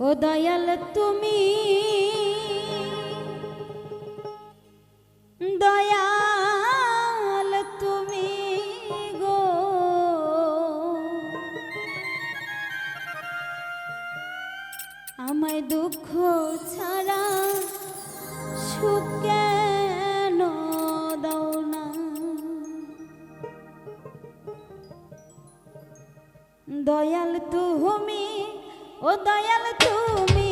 ও দয়াল তুমি। দয়াল তুমি গো। আমায় দুঃখ ছাড়া সুখ দয়াল তুমি ও দয়াল তুমি